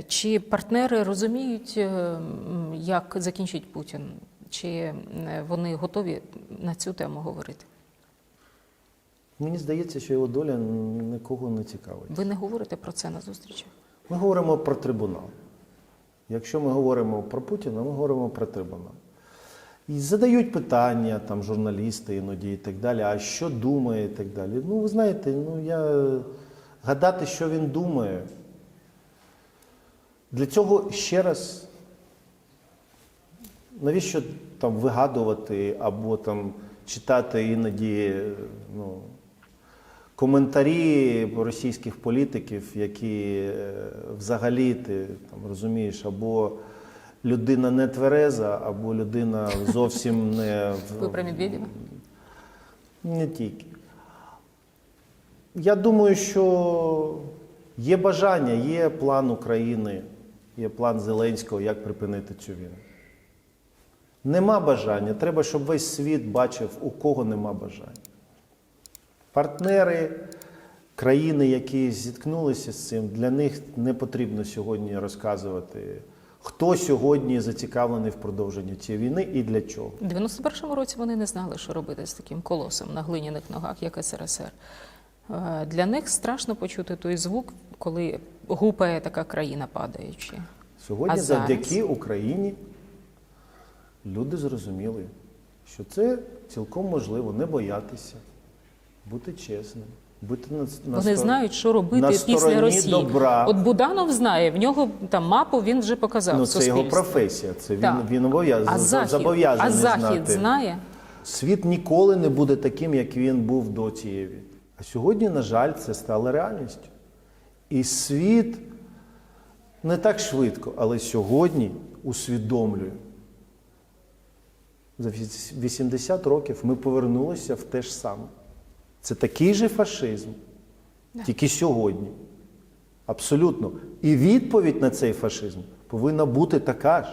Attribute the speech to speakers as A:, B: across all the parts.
A: Е, Чи партнери розуміють, е, як закінчить Путін? Чи е, вони готові на цю тему говорити?
B: Мені здається, що його доля нікого не цікавить.
A: Ви не говорите про це на зустрічах?
B: Ми говоримо про трибунал. Якщо ми говоримо про Путіна, ми говоримо про трибунал. І задають питання там журналісти іноді і так далі, а що думає і так далі. Ну, ви знаєте, ну я гадати, що він думає. Для цього ще раз, навіщо там вигадувати або там читати іноді ну, коментарі російських політиків, які е, взагалі ти там розумієш, або людина не твереза, або людина зовсім не
A: Ви про Медведєва?
B: не тільки. Я думаю, що є бажання, є план України, є план Зеленського, як припинити цю війну. Нема бажання. Треба, щоб весь світ бачив, у кого нема бажання. Партнери, країни, які зіткнулися з цим, для них не потрібно сьогодні розказувати, хто сьогодні зацікавлений в продовженні цієї війни і для чого.
A: У 91-му році вони не знали, що робити з таким колосом на глиняних ногах, як СРСР. Е, Для них страшно почути той звук, коли гупає така країна падаючи.
B: Сьогодні
A: А зараз?
B: Україні люди зрозуміли, що це цілком можливо не боятися, бути чесним, бути на, на
A: Вони
B: стор-
A: знають, що робити
B: на
A: після Росії.
B: добра.
A: От Буданов знає, в нього там мапу він вже показав.
B: Ну, це його професія, це він, він обов'язаний
A: А захід,
B: зобов'язаний
A: а захід
B: знати.
A: знає.
B: Світ ніколи не буде таким, як він був до цієї. А сьогодні, на жаль, це стало реальністю. І світ не так швидко, але сьогодні усвідомлює. За 80 років ми повернулися в те ж саме. Це такий же фашизм, тільки сьогодні. Абсолютно. І відповідь на цей фашизм повинна бути така ж.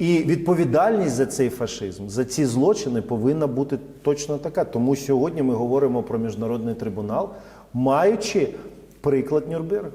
B: І відповідальність за цей фашизм, за ці злочини повинна бути точно така. Тому сьогодні ми говоримо про міжнародний трибунал, маючи приклад Нюрнберга.